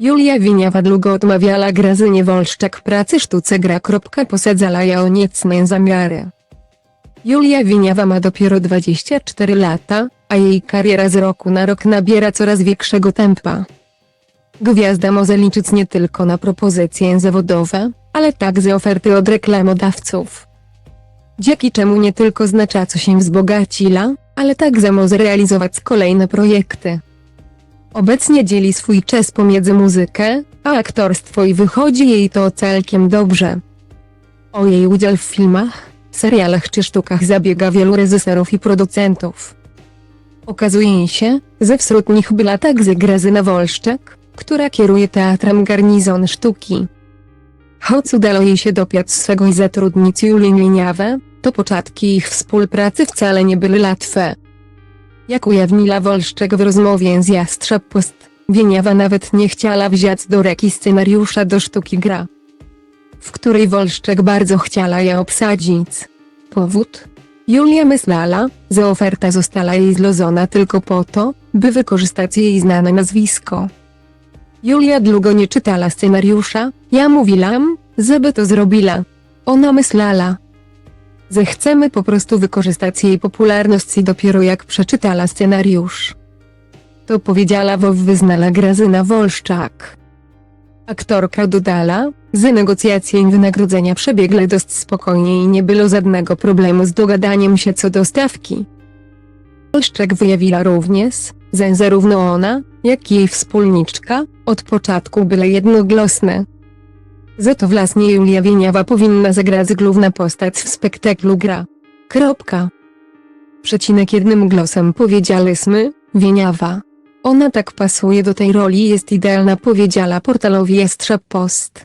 Julia Winiawa długo odmawiała Grażynie Wolszczak pracy sztuce gra. Posadzala ja o niecne zamiary. Julia Winiawa ma dopiero 24 lata, a jej kariera z roku na rok nabiera coraz większego tempa. Gwiazda może liczyć nie tylko na propozycje zawodowe, ale także oferty od reklamodawców. Dzięki czemu nie tylko znacza co się wzbogacila, ale także może realizować kolejne projekty. Obecnie dzieli swój czas pomiędzy muzykę, a aktorstwo i wychodzi jej to całkiem dobrze. O jej udział w filmach, serialach czy sztukach zabiega wielu reżyserów i producentów. Okazuje się, że wśród nich była także Grażyna Wolszczak, która kieruje teatrem Garnizon Sztuki. Choć udało jej się dopiąć swego i zatrudnić Julię Liniawę, to początki ich współpracy wcale nie były łatwe. Jak ujawniła Wolszczak w rozmowie z Jastrzeb Post, Wieniawa nawet nie chciała wziąć do ręki scenariusza do sztuki gra, w której Wolszczak bardzo chciała je obsadzić. Powód? Julia myślała, że oferta została jej zlozona tylko po to, by wykorzystać jej znane nazwisko. Julia długo nie czytała scenariusza, ja mówiłam, żeby to zrobiła. Ona myślała, że chcemy po prostu wykorzystać jej popularność dopiero jak przeczytała scenariusz. To powiedziała wyznala Grażyna Wolszczak. Aktorka dodała, że negocjacje wynagrodzenia przebiegły dość spokojnie i nie było żadnego problemu z dogadaniem się co do stawki. Wolszczak wyjawiła również, że zarówno ona, jak i jej wspólniczka, od początku były jednogłosne. Że to właśnie Julia Wieniawa powinna zagrać główna postać w spektaklu gra. Kropka. Przecinek jednym głosem powiedziałyśmy, Wieniawa. Ona tak pasuje do tej roli jest idealna powiedziała portalowi Jastrzeb Post.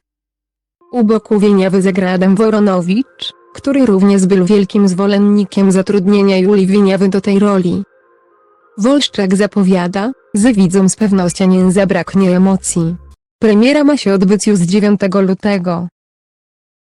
U boku Wieniawy zagra Adam Woronowicz, który również był wielkim zwolennikiem zatrudnienia Julii Wieniawy do tej roli. Wolszczak zapowiada, że widzom z pewnością nie zabraknie emocji. Premiera ma się odbyć już 9 lutego.